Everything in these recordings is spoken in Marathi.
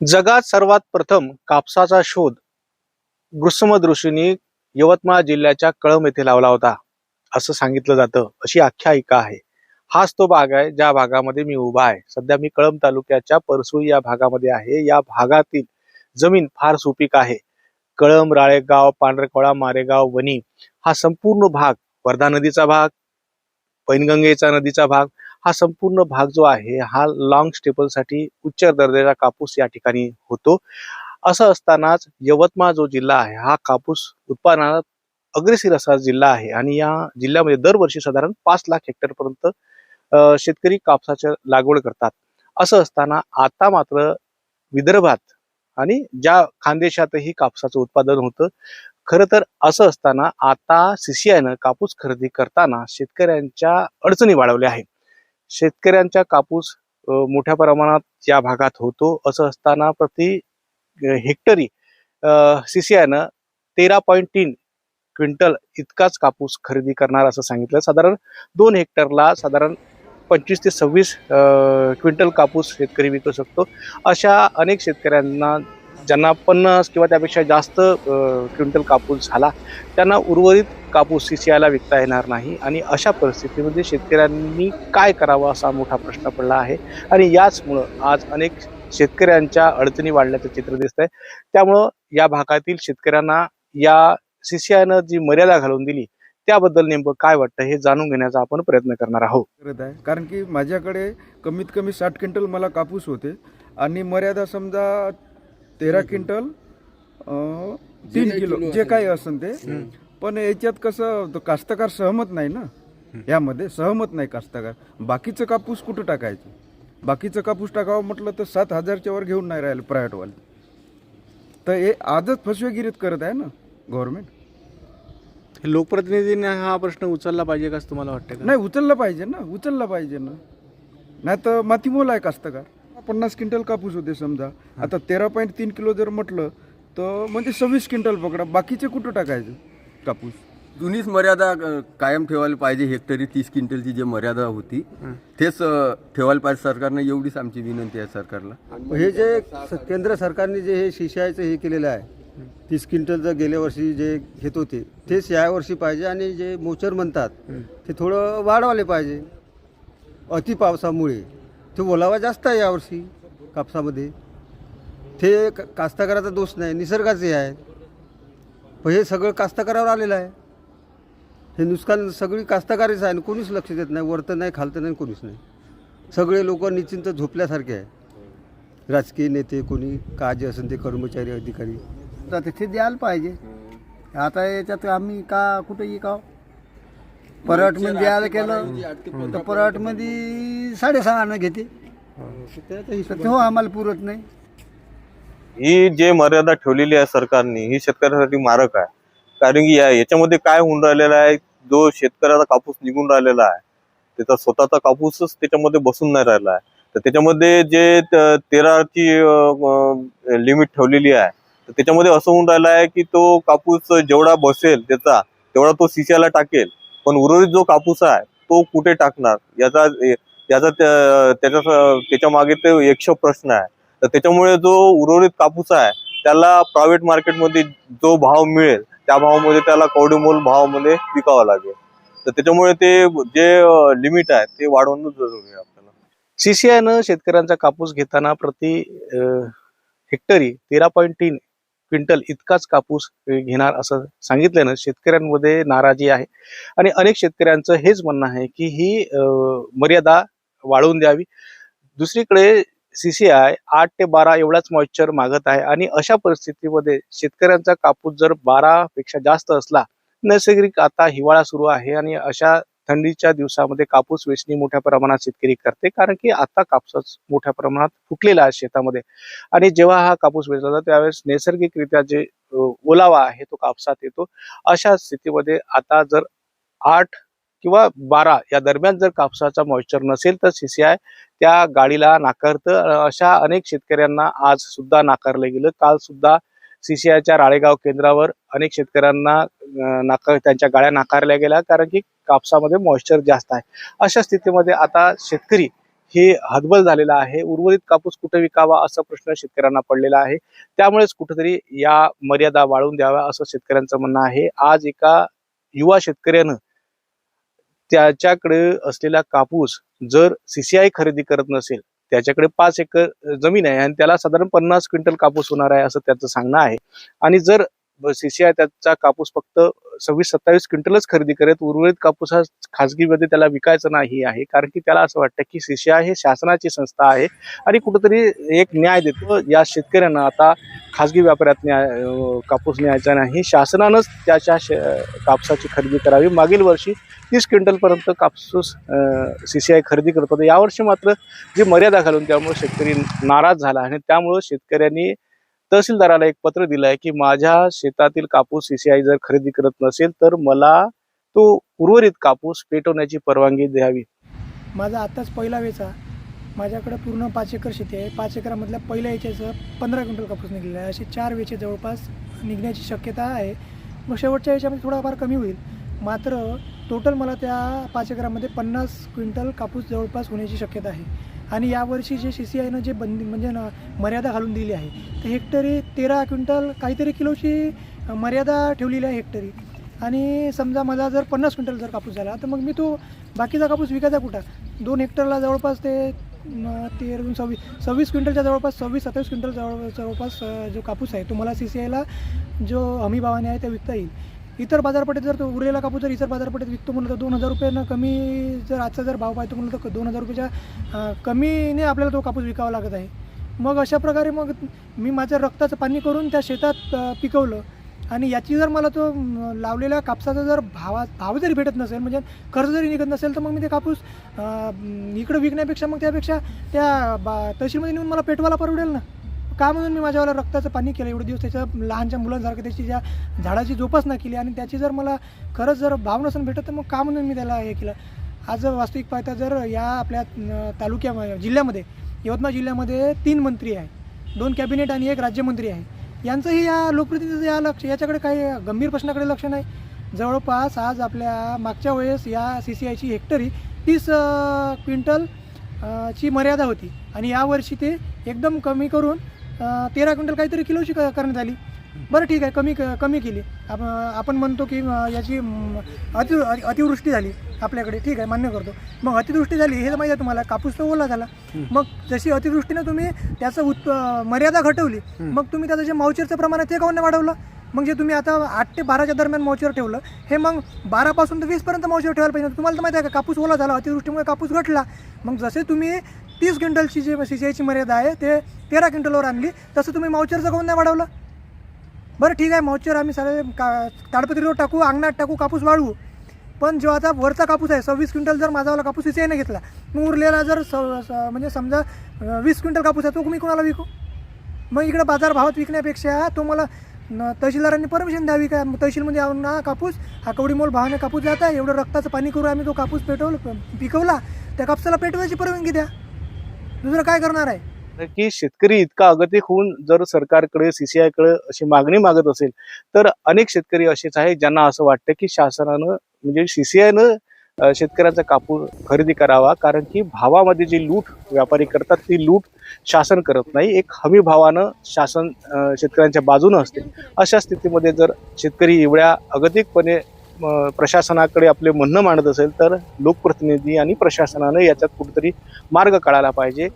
जगात सर्वात प्रथम कापसाचा शोध. ग्रुसमदृष्टीने यवतमाळ जिल्ह्याच्या कळंब येथे लावला होता. असं सांगितलं जातं. अशी आख्यायिका आहे. हाच तो भाग आहे ज्या भागामध्ये मी उभा आहे. सध्या मी कळंब तालुक्याच्या परसुई या भागामध्ये आहे. या भागातील जमीन फार सुपीक आहे. कळंब राळेगाव पांढरकोळा मारेगाव वणी हा संपूर्ण भाग वर्धा नदीचा भाग पैनगंगेचा नदीचा भाग हा संपूर्ण भाग जो आहे हा लॉंग स्टेपलसाठी उच्च दर्जाचा कापूस या ठिकाणी होतो. असं असतानाच यवतमाळ जो जिल्हा आहे हा कापूस उत्पादनात अग्रेसर असा जिल्हा आहे आणि या जिल्ह्यामध्ये दरवर्षी साधारण पाच लाख हेक्टर पर्यंत शेतकरी कापसाच्या लागवड करतात. असं असताना आता मात्र विदर्भात आणि ज्या खानदेशातही कापसाचं उत्पादन होतं खरं तर असं असताना आता सीसीआयनं कापूस खरेदी करताना शेतकऱ्यांच्या अडचणी वाढवल्या आहेत. शेतकऱ्यांचा कापूस मोठ्या प्रमाणात या भागात होतो. असं असताना प्रति अ, हेक्टरी सीसीआयनं तेरा पॉईंट तीन क्विंटल इतकाच कापूस खरेदी करणार असं सांगितलं. साधारण दोन हेक्टरला साधारण पंचवीस ते सव्वीस क्विंटल कापूस शेतकरी विकू शकतो. अशा अनेक शेतकऱ्यांना ज्यांना पन्नास किंवा त्यापेक्षा जास्त क्विंटल कापूस झाला त्यांना उर्वरित कापूस सी सी आयला विकता येणार नाही आणि अशा परिस्थितीमध्ये शेतकऱ्यांनी काय करावं असा मोठा प्रश्न पडला आहे. आणि याचमुळं आज अनेक शेतकऱ्यांच्या अडचणी वाढल्याचं चित्र दिसत आहे त्यामुळं या भागातील शेतकऱ्यांना या सी सी आयनं जी मर्यादा घालून दिली त्याबद्दल नेमकं काय वाटतं हे जाणून घेण्याचा आपण प्रयत्न करणार आहोत. करत आहे. कारण की माझ्याकडे कमीत कमी साठ क्विंटल मला कापूस होते आणि मर्यादा समजा तेरा क्विंटल तीन किलो जे काही असेल ते. पण याच्यात कसं तो कास्तकार सहमत नाही ना. यामध्ये सहमत नाही कास्तकार. बाकीचं कापूस कुठं टाकायचं? बाकीचं कापूस टाकावं म्हटलं तर सात हजारच्या वर घेऊन नाही राहिलं प्रायव्हेटवाले. तर हे आजच फसवेगिरीत करत आहे ना गव्हर्नमेंट लोकप्रतिनिधींनी हा प्रश्न उचलला पाहिजे का असं तुम्हाला वाटतं नाही उचललं पाहिजे ना उचललं पाहिजे ना. नाही तर मातीमोल आहे कास्तकार. पन्नास क्विंटल कापूस होते समजा. आता तेरा पॉईंट तीन किलो जर म्हटलं तर म्हणजे सव्वीस क्विंटल पकडा. बाकीचे कुठं टाकायचं? कापूस. जुनीच मर्यादा अ, कायम ठेवायला पाहिजे हेक्टरी तीस क्विंटलची जी मर्यादा होती तेच अ, ठेवायला पाहिजे सरकारनं. एवढीच आमची विनंती आहे सरकारला. हे जे स- केंद्र सरकारने जे हे शिशायचं हे केलेलं आहे तीस क्विंटलचं गेल्या वर्षी जे घेत होते तेच या वर्षी पाहिजे आणि जे मोचर म्हणतात ते थोडं वाढवाले पाहिजे. अति पावसामुळे. ते ओलावा जास्त आहे यावर्षी कापसामध्ये. ते क- कास्तकाराचा दोष नाही निसर्गाचे आहे. पण हे सगळं कास्तकारावर आलेलं आहे. हे नुकसान सगळी कास्तकारीच आहे आणि कोणीच लक्ष देत नाही वरतं नाही खालतं नाही कोणीच नाही. सगळे लोक निश्चिंत झोपल्यासारखे आहे. राजकीय नेते कोणी का जे असेल ते कर्मचारी अधिकारी. तर तिथे द्यायला पाहिजे. आता याच्यात आम्ही का कुठेही का? परटमध्ये द्यायला केलं तर परटमध्ये साडेसहानं घेते. तर तो आम्हाला पुरत नाही. ही जे मर्यादा ठेवलेली आहे सरकारने ही शेतकऱ्यासाठी मारक आहे. कारण की या याच्यामध्ये काय होऊन राहिलेलं आहे? जो शेतकऱ्याचा कापूस निघून राहिलेला आहे त्याचा स्वतःचा कापूसच त्याच्यामध्ये बसून नाही राहिला आहे. तर त्याच्यामध्ये जे तेराची लिमिट ठेवलेली आहे तर त्याच्यामध्ये असं होऊन राहिलं आहे की तो कापूस जेवढा बसेल त्याचा तेवढा तो सिसियाला टाकेल. पण उर्वरित जो कापूस आहे तो कुठे टाकणार? याचा याचा त्याच्या त्याच्यामागे ते एकशे प्रश्न आहे. तर त्याच्यामुळे जो उर्वरित कापूस आहे त्याला प्रायव्हेट मार्केटमध्ये जो भाव मिळेल त्या भावामध्ये त्याला कवडेमोल भावामध्ये विकावं लागेल. तर त्याच्यामुळे ते जे लिमिट आहे ते वाढवणं जरुरी आहे आपल्याला. सीसीआयनं शेतकऱ्यांचा कापूस घेताना प्रति हेक्टरी तेरा पॉईंट तीन क्विंटल इतकाच कापूस घेणार असं सांगितल्यानं शेतकऱ्यांमध्ये नाराजी आहे. आणि अनेक शेतकऱ्यांचं हेच म्हणणं आहे की ही मर्यादा वाढवून द्यावी. दुसरीकडे सीसीआय आठ ते बारा एवढाच मॉइश्चर मागत आहे. आणि अशा परिस्थितीमध्ये शेतकऱ्यांचा कापूस जर बारा पेक्षा जास्त असला नैसर्गिक आता हिवाळा सुरू आहे आणि अशा थंडीच्या दिवसामध्ये कापूस वेचणी मोठ्या प्रमाणात शेतकरी करते कारण की आता कापसाच मोठ्या प्रमाणात फुटलेला आहे शेतामध्ये. आणि जेव्हा हा कापूस वेचला जातो त्यावेळेस नैसर्गिकरित्या जे ओलावा आहे तो कापसात येतो. अशा स्थितीमध्ये आता जर आठ किंवा बारा या दरम्यान जर कापसाचा मॉइश्चर नसेल तर सीसीआय त्या गाडीला नाकारतं. अशा अनेक शेतकऱ्यांना आज सुद्धा नाकारलं गेलं. काल सुद्धा सीसीआयच्या राळेगाव केंद्रावर अनेक शेतकऱ्यांना नाकार त्यांच्या गाड्या नाकारल्या गेल्या कारण की कापसामध्ये मॉइश्चर जास्त आहे. अशा स्थितीमध्ये आता शेतकरी हे हतबल झालेलं आहे. उर्वरित कापूस कुठे विकावा असा प्रश्न शेतकऱ्यांना पडलेला आहे. त्यामुळेच कुठेतरी या मर्यादा वाढवून द्याव्या असं शेतकऱ्यांचं म्हणणं आहे. आज एका युवा शेतकऱ्यानं त्याच्याकडे असलेला कापूस जर सीसीआय खरेदी करत नसेल त्याच्याकडे पाच एकर जमीन आहे आणि त्याला साधारण पन्नास क्विंटल कापूस होणार आहे असं त्याचं सांगणं आहे. आणि जर सीसीआय त्याचा कापूस फक्त सव्वीस सत्तावीस क्विंटलच खरेदी करत उर्वरित कापूस हा खाजगीमध्ये त्याला विकायचा नाही आहे. कारण की त्याला असं वाटतं की सीसीआय हे शासनाची संस्था आहे आणि कुठंतरी एक न्याय देतो. या शेतकऱ्यांना आता खाजगी व्यापाऱ्यात न्याय कापूस न्यायचा नाही. शासनानंच त्याच्या शे- कापसाची खरेदी करावी. मागील वर्षी तीस क्विंटलपर्यंत कापूस सी सी आय खरेदी करत होतं. यावर्षी मात्र जी मर्यादा घालून त्यामुळे शेतकरी नाराज झाला आणि त्यामुळं शेतकऱ्यांनी तहसीलदाराला एक पत्र दिलं आहे की माझ्या शेतातील कापूस सी सी आय जर खरेदी करत नसेल तर मला तो उर्वरित कापूस पेटवण्याची परवानगी द्यावी. माझा आत्ताच पहिला वेचा. माझ्याकडे पूर्ण पाच एकर शेती आहे. पाच एकरामधल्या पहिल्या याच्याचं पंधरा क्विंटल कापूस निघलेला आहे. असे चार वेचे जवळपास निघण्याची शक्यता आहे. मग शेवटच्या याच्यामध्ये थोडाफार कमी होईल. मात्र टोटल मला त्या पाच एकरामध्ये पन्नास क्विंटल कापूस जवळपास होण्याची शक्यता आहे. आणि यावर्षी जे सी सी आयनं जे बंदी म्हणजे ना मर्यादा घालून दिली आहे तर हेक्टरी तेरा क्विंटल काहीतरी किलोची मर्यादा ठेवलेली आहे हेक्टरी. आणि समजा मला जर पन्नास क्विंटल जर कापूस झाला तर मग मी तो बाकीचा कापूस विकायचा कुठं? दोन हेक्टरला जवळपास ते म, दोन सव्वीस सव्वीस क्विंटलच्या जवळपास सव्वीस सत्तावीस क्विंटल जवळ जवळपास जो कापूस आहे तो मला सी सी आयला जो हमी भावाने आहे ते विकता येईल. इतर बाजारपेठेत जर तो उरलेला कापूस जर इतर बाजारपेठेत विकतो म्हणलं तर दोन हजार रुपयानं कमी जर आजचा जर भाव पाहतो म्हणलं तर दोन हजार रुपयाच्या कमीने आपल्याला तो कापूस विकावा लागत आहे. मग अशा प्रकारे मग मी माझं रक्ताचं पाणी करून त्या शेतात पिकवलं. आणि याची जर मला तो लावलेल्या कापसाचा जर भावा भाव जरी भेटत नसेल म्हणजे कर्ज जरी निघत नसेल तर मग मी ते कापूस इकडं विकण्यापेक्षा मग त्यापेक्षा त्या बा तहसीलमध्ये नेऊन मला पेटवायला परवडेल ना? का म्हणून मी माझ्यावर रक्ताचं पाणी केलं? एवढे दिवस त्याच्या लहानच्या मुलांसारखं त्याची ज्या झाडाची जोपासना केली आणि त्याची जर मला खरंच जर भाव नसून भेटत तर मग का म्हणून मी त्याला हे केलं? आज जर वास्तविक पाहता जर या आपल्या तालुक्या जिल्ह्यामध्ये यवतमाळ जिल्ह्यामध्ये तीन मंत्री आहे दोन कॅबिनेट आणि एक राज्यमंत्री आहे. यांचंही या लोकप्रतिनिधीचं या लक्ष याच्याकडे काही गंभीर प्रश्नाकडे लक्ष नाही. जवळपास आज आपल्या मागच्या वेळेस या सी सी आयची हेक्टरी तीस क्विंटल ची मर्यादा होती. आणि यावर्षी ते एकदम कमी करून तेरा क्विंटल काहीतरी किलोची क- करण्यात आली. बरं ठीक आहे. कमी क- कमी केली. आप आपण म्हणतो की याची अति अति- अतिवृष्टी झाली आपल्याकडे. ठीक आहे मान्य करतो. मग अतिवृष्टी झाली हे माहिती आहे तुम्हाला. कापूस तर ओला झाला. मग जशी अतिवृष्टीनं तुम्ही त्याचं उत् मर्यादा घटवली मग तुम्ही त्याचं जे मावचरचं प्रमाण आहे ते काऊन वाढवलं? मग जे तुम्ही आता आठ ते बाराच्या दरम्यान मावचर ठेवलं हे मग बारापासून तर वीसपर्यंत मावचर ठेवायला पाहिजे. तुम्हाला तर माहिती आहे का कापूस ओला झाला अतिवृष्टीमुळे कापूस घटला. मग जसे तुम्ही तीस क्विंटलची जी सिंचाईची मर्यादा आहे ते तेरा क्विंटलवर आणली. तसं तुम्ही मावचरचं काऊन नाही वाढवलं. बरं ठीक आहे मावचर आम्ही सगळे का ताडपत्रीवर टाकू अंगणात टाकू कापूस वाढवू पण जो आता वरचा कापूस आहे सव्वीस क्विंटल जर माझावाला कापूस सिंचाईने घेतला मग उरलेला जर स म्हणजे समजा वीस क्विंटल कापूस आहे तो मी कोणाला विकू? मग इकडे बाजार भावात विकण्यापेक्षा तो मला तहसीलदारांनी परमिशन द्यावी का? मग तहसीलमध्ये आणून ना कापूस. हा कवडीमोल भावाने कापूस जात आहे एवढं रक्ताचं पाणी करू आम्ही तो कापूस पेटवलं पिकवला. त्या कापसाला पेटवायची परवानगी द्या. दुसरं काय करणार आहे? की शेतकरी इतका अगतिक होऊन जर सरकारकडे सीसीआयकडे अशी मागणी मागत असेल तर अनेक शेतकरी असेच आहेत ज्यांना असं वाटतं की शासनानं म्हणजे सीसीआयनं शेतकऱ्याचा कापूस खरेदी करावा. कारण की भावामध्ये जी लूट व्यापारी करतात ती लूट शासन करत नाही. एक हमी भावानं शासन शेतकऱ्यांच्या बाजूनं असते. अशा स्थितीमध्ये जर शेतकरी एवढ्या अगतिकपणे प्रशासनाकडे आपले म्हणणं मांडत असेल तर लोकप्रतिनिधी आणि प्रशासनानं याच्यात कुठेतरी मार्ग काढायला पाहिजे.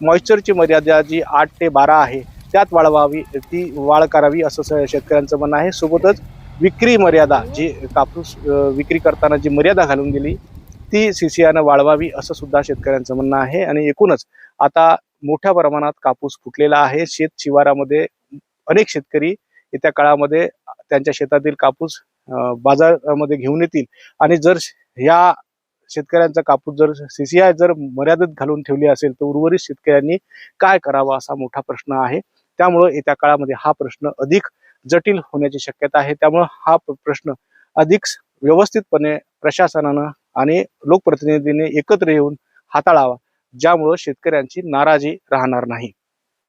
मॉइश्चरची मर्यादा जी आठ ते बारा आहे त्यात वाढवावी ती वाढ करावी असं शेतकऱ्यांचं म्हणणं आहे. सोबतच विक्री मर्यादा जी कापूस विक्री करताना जी मर्यादा घालून दिली ती सी सी आयनं वाढवावी असं सुद्धा शेतकऱ्यांचं म्हणणं आहे. आणि एकूणच आता मोठ्या प्रमाणात कापूस फुटलेला आहे. शेत शिवारामध्ये अनेक शेतकरी येत्या काळामध्ये त्यांच्या शेतातील कापूस बाजारामध्ये घेऊन येतील. आणि जर या शेतकऱ्यांचा कापूस जर सीसीआय जर मर्यादित घालून ठेवली असेल तर उर्वरित शेतकऱ्यांनी काय करावं असा मोठा प्रश्न आहे. त्यामुळं येत्या काळामध्ये हा प्रश्न अधिक जटिल होण्याची शक्यता आहे. त्यामुळं हा प्रश्न अधिक व्यवस्थितपणे प्रशासनानं आणि लोकप्रतिनिधींनी एकत्र येऊन हाताळावा ज्यामुळं शेतकऱ्यांची नाराजी राहणार नाही.